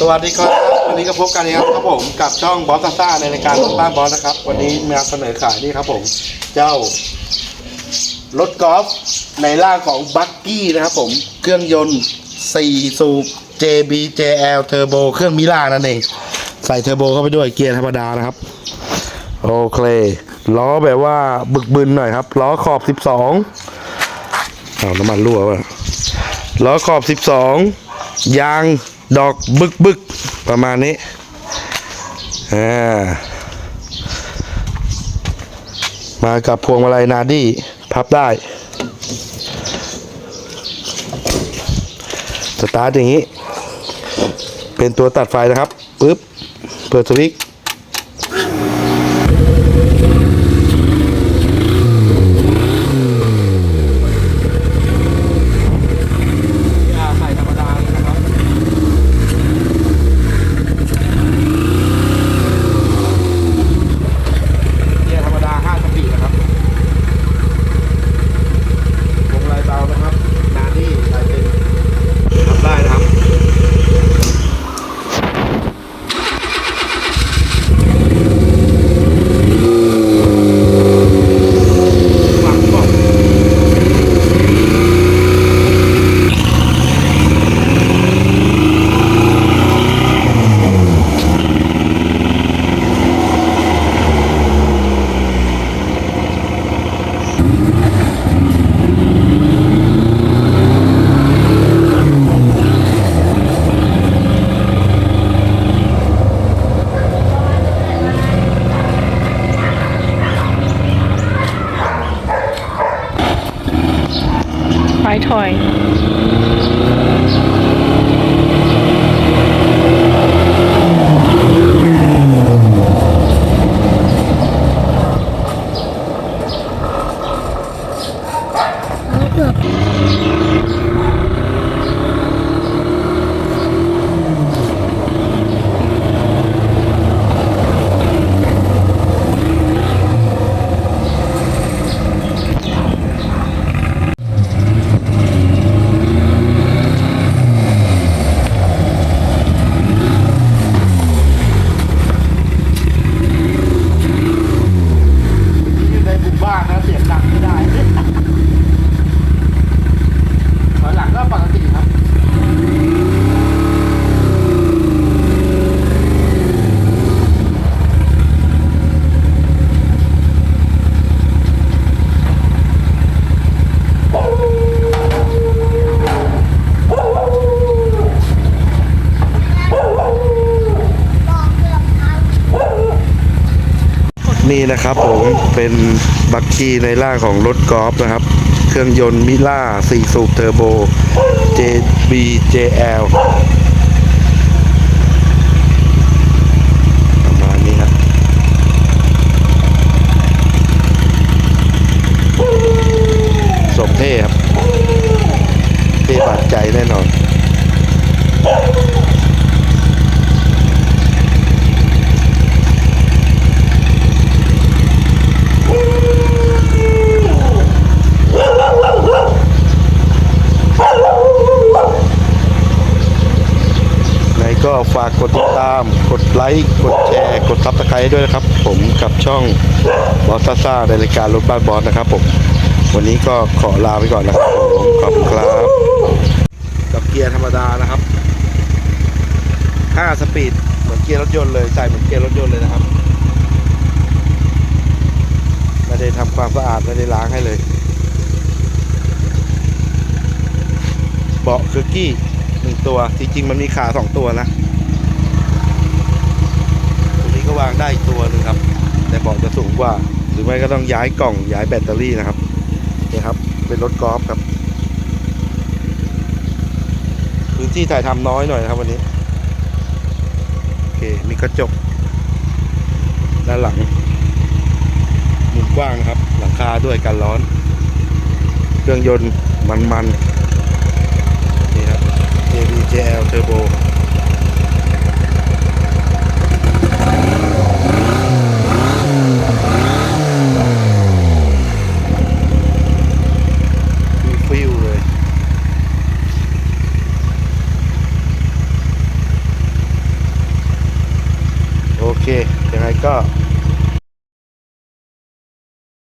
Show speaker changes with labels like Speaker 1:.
Speaker 1: สวัสดีครับวันนี้ก็พบกันนะครับครับผมกับช่องบอสซ่าในรายการรถบ้านบอสนะครับ วันนี้มาเสนอขายนี่ครับผม เจ้ารถกอล์ฟในร่างของบักกี้นะครับผมเครื่องยนต์ 4 สูบ JBJL Turbo เครื่องมิล่านั่นเอง ใส่เทอร์โบเข้าไปด้วยเกียร์ธรรมดานะครับ โอเค ล้อแบบว่าบึกบึนหน่อยครับ ล้อขอบ 12เอาน้ำมันรั่ววะล้อขอบ 12 ยาง ดอกบึกบึกประมาณนี้อ่ามากับพวงมาลัยนาดี้พับได้ สตาร์ทอย่างนี้ เป็นตัวตัดไฟนะครับปึ๊บเปิดสวิตช์ใส่ธรรมดาเลยนะครับ เกียร์ธรรมดา5สปีดนะครับวงลายเบานะครับ นานี่ลายเป็นทำได้นะครับ หลังบอก
Speaker 2: ไฟ ถอย
Speaker 1: อยู่ในหมู่บ้านนะเสียงดังไม่ได้ถอยหลังก็ปกติครับ นี่นะครับผมเป็นบักกี้ในร่างของรถกอล์ฟนะครับ เครื่องยนต์มิล่า4สูบเทอร์โบ JBJL ประมาณนี้ครับสมเท่ครับ เท่บาดใจแน่นอน ไหนก็ ฝากกดติดตาม กดไลค์ กดแชร์ กดซับสไครต์ด้วยนะครับ ผมกับช่องบอสซ่าซ่าในรายการรถบ้านบอสนะครับ ผม วันนี้ก็ขอลาไปก่อนนะครับผมขอบคุณครับ กับเกียร์ธรรมดานะครับ5สปีดเหมือนเกียร์รถยนต์เลยใส่เหมือนเกียร์รถยนต์เลยนะครับไม่ได้ทำความสะอาดไม่ได้ล้างให้เลยเบาะคือกี้หนึ่งตัว จริงๆ มันมีขาสองตัวนะ ก็วางได้อีกตัวนึงครับ แต่เบาะจะสูงกว่า หรือไม่ก็ต้องย้ายกล่องย้ายแบตเตอรี่นะครับนี่ครับ เป็นรถกอล์ฟครับ พื้นที่ถ่ายทำน้อยหน่อยนะครับวันนี้ โอเค มีกระจก ด้านหลัง มุมกว้างครับ หลังคาด้วยกันร้อน เครื่องยนต์มันๆนี่ครับ JBJL Turbo ฟิวๆเลย โอ เคยังไงก็